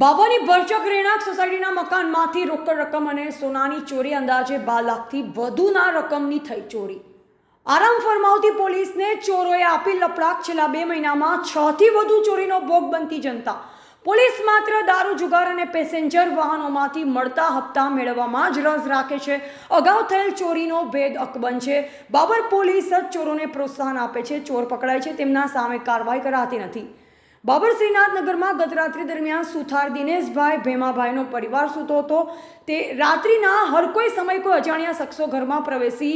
બાબાની ભરચક રહેણાંક સોસાયટીના મકાનમાંથી રોકડ રકમ અને સોનાની ચોરી અંદાજે બાર લાખથી વધુના રકમની થઈ ચોરી. આરામ ફરમાવતી પોલીસને ચોરોએ આપી લપડાક. છેલ્લા બે મહિનામાં છથી વધુ ચોરીનો ભોગ બનતી જનતા. પોલીસ માત્ર દારૂ, જુગાર અને પેસેન્જર વાહનોમાંથી મળતા હપ્તા મેળવવામાં જ રસ રાખે છે. અગાઉ થયેલ ચોરીનો ભેદ અકબંધ છે. બાબર પોલીસ જ ચોરોને પ્રોત્સાહન આપે છે. ચોર પકડાય છે. તેમના સામે કાર્યવાહી કરાતી નથી. બાબર શ્રીનાથનગરમાં ગત રાત્રિ દરમિયાન સુથાર દિનેશભાઈ ભેમાભાઈનો પરિવાર સૂતો હતો. તે રાત્રિના હર કોઈ સમય કોઈ અજાણ્યા શખ્સો ઘરમાં પ્રવેશી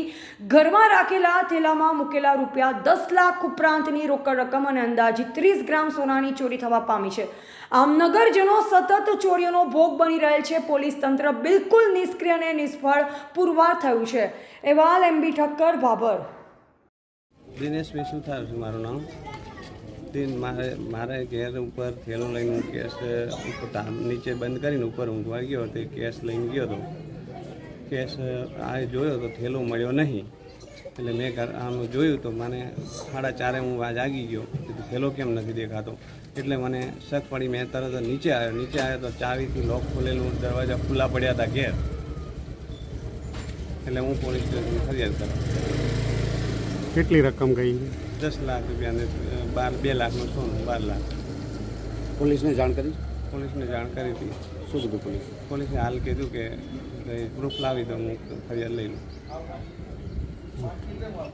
ઘરમાં રાખેલા થેલામાં મૂકેલા રૂપિયા દસ લાખ ઉપરાંતની રોકડ રકમ અને અંદાજિત ત્રીસ ગ્રામ સોનાની ચોરી થવા પામી છે. આમ નગરજનો સતત ચોરીઓનો ભોગ બની રહેલ છે. પોલીસ તંત્ર બિલકુલ નિષ્ક્રિય અને નિષ્ફળ પુરવાર થયું છે. એવાલ એમબી ઠક્કર ભાભર દિનેશભાઈ સુથાર છે? મારું નામ? તે મારે મારે ઘેર ઉપર થેલો લઈને કેસ નીચે બંધ કરીને ઉપર ઊંઘવા ગયો તે કેસ લઈને ગયો હતો. કેસ, આ જોયો તો થેલો મળ્યો નહીં. એટલે મેં આમ જોયું તો મને સાડા ચારે હું જાગી ગયો. થેલો કેમ નથી દેખાતો? એટલે મને શક પડી, મેં તરત નીચે આવ્યો. નીચે આવ્યો તો ચાવીથી લોક ખોલેલું, દરવાજા ખુલ્લા પડ્યા હતા ઘેર. એટલે હું પોલીસ સ્ટેશન ફરિયાદ કરું. કેટલી રકમ ગઈ? દસ લાખ રૂપિયાને બાર બે લાખનું સોનું બાર લાખ. પોલીસને જાણ કરી? પોલીસને જાણ કરી હતી. શું કીધું પોલીસ? પોલીસે હાલ કીધું કે પ્રૂફ લાવી દો હું ફરિયાદ લઈ લઉં.